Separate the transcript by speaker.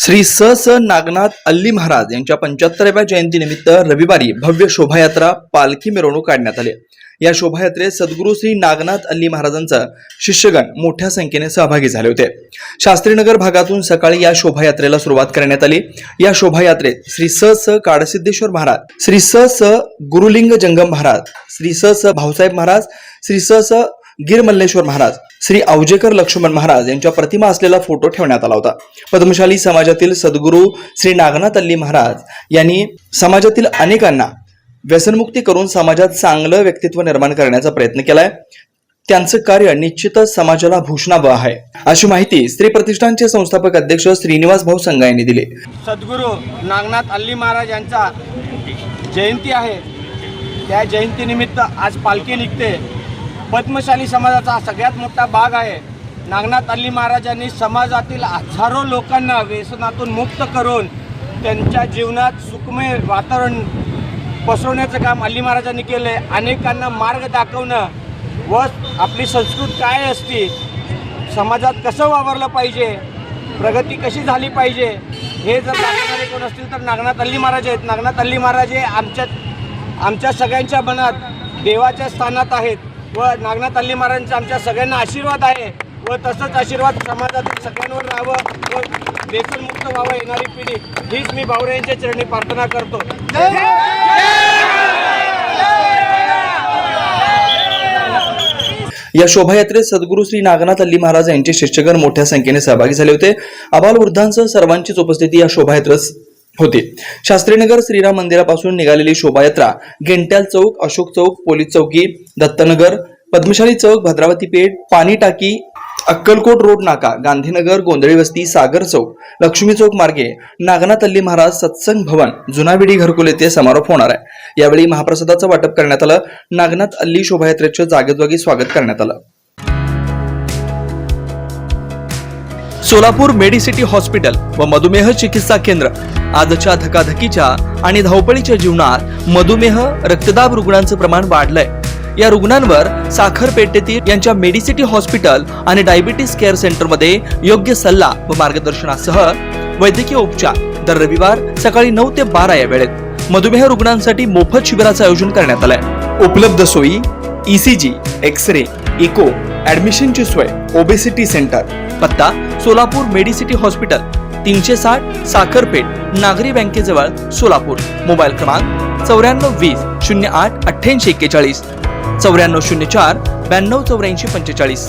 Speaker 1: श्री स स नागनाथ अल्ली महाराज यांच्या पंच्याहत्तराव्या जयंतीनिमित्त रविवारी भव्य शोभायात्रा पालखी मिरवणूक काढण्यात आली. या शोभायात्रेत सद्गुरू श्री नागनाथ अल्ली महाराजांचा शिष्यगण मोठ्या संख्येने सहभागी झाले होते. शास्त्रीनगर भागातून सकाळी या शोभायात्रेला सुरुवात करण्यात आली. या शोभायात्रेत श्री स स काडसिद्धेश्वर महाराज श्री स स गुरुलिंग जंगम महाराज श्री स स भाऊसाहेब महाराज श्री स स गिर मल्लेश्वर महाराज श्री औजेकर लक्ष्मण महाराज यांच्या प्रतिमा असलेला फोटो ठेवण्यात आला होता. पद्मशाली समाजातील सद्गुरू श्री नागनाथ अल्ली महाराज यांनी समाजातील अनेकांना व्यसनमुक्ती करून समाजात चांगलं व्यक्तित्व निर्माण करण्याचा प्रयत्न केलाय. त्यांचं कार्य निश्चितच समाजाला भूषणावं आहे. अशी माहिती स्त्री प्रतिष्ठानचे संस्थापक अध्यक्ष श्रीनिवास भाऊ संघा यांनी दिली.
Speaker 2: सद्गुरू नागनाथ अल्ली महाराज यांचा जयंती आहे. त्या जयंतीनिमित्त आज पालखी निघते. पद्मशाली समाजाचा सगळ्यात मोठा भाग आहे. नागनाथ अल्ली महाराजांनी समाजातील हजारो लोकांना व्यसनातून मुक्त करून त्यांच्या जीवनात सुखमय वातावरण पसरवण्याचं काम अल्ली महाराजांनी केलं आहे अनेकांना मार्ग दाखवणं व आपली संस्कृत काय असते समाजात कसं वावरलं पाहिजे प्रगती कशी झाली पाहिजे हे जर दाखवणारे कोण असतील तर नागनाथ अल्ली महाराज आहेत. नागनाथ अल्ली महाराज हे आमच्या आमच्या सगळ्यांच्या मनात देवाच्या स्थानात आहेत. व नागनाथ अल्ली महाराजांचा आमच्या सगळ्यांना आशीर्वाद आहे. व तसंच आशीर्वाद समाजातील सगळ्यांवर राहावं व व्यसनमुक्त व्हावं येणारी पिढी. हीच मी भावरे यांच्या चरणी प्रार्थना करतो.
Speaker 1: या शोभायात्रेत सद्गुरू श्री नागनाथ अल्ली महाराज यांचे शिष्यगण मोठ्या संख्येने सहभागी झाले होते. अबाल वृद्धांसह सर्वांचीच उपस्थिती या शोभायात्रेत होते. शास्त्रीनगर श्रीराम मंदिरापासून निघालेली शोभायात्रा गेंट्याल चौक अशोक चौक पोलीस चौकी दत्तनगर पद्मशाली चौक भद्रावती पेठ पाणी टाकी अक्कलकोट रोड नाका गांधीनगर गोंधळी वस्ती सागर चौक लक्ष्मी चौक मार्गे नागनाथ अल्ली महाराज सत्संग भवन जुनाबिडी घरकुल येथे समारोप होणार आहे. यावेळी महाप्रसादाचं वाटप करण्यात आलं. नागनाथ अल्ली शोभायात्रेचं जागोजागी स्वागत करण्यात आलं. सोलापूर मेडिसिटी हॉस्पिटल व मधुमेह चिकित्सा केंद्र. आजच्या धकाधकीच्या आणि धावपळीच्या जीवनात मधुमेह रक्तदाब रुग्णांचं प्रमाण वाढलंय. या रुग्णांवर साखरपेठेतील यांच्या मेडिसिटी हॉस्पिटल आणि डायबिटीस केअर सेंटरमध्ये योग्य सल्ला व मार्गदर्शनासह वैद्यकीय उपचार दर रविवार सकाळी नऊ ते बारा या वेळेत. मधुमेह रुग्णांसाठी मोफत शिबिराचं आयोजन करण्यात आलंय. उपलब्ध सोयी ईसीजी एक्स रे इको ऍडमिशनची सोय ओबेसिटी सेंटर. पत्ता सोलापूर मेडिसिटी हॉस्पिटल तीनशे साठ साखरपेठ नागरी बँकेजवळ सोलापूर. मोबाईल क्रमांक चौऱ्याण्णव वीस शून्य आठ अठ्ठ्याऐंशी एक्केचाळीस. चौऱ्याण्णव शून्य चार ब्याण्णव चौऱ्याऐंशी पंचेचाळीस.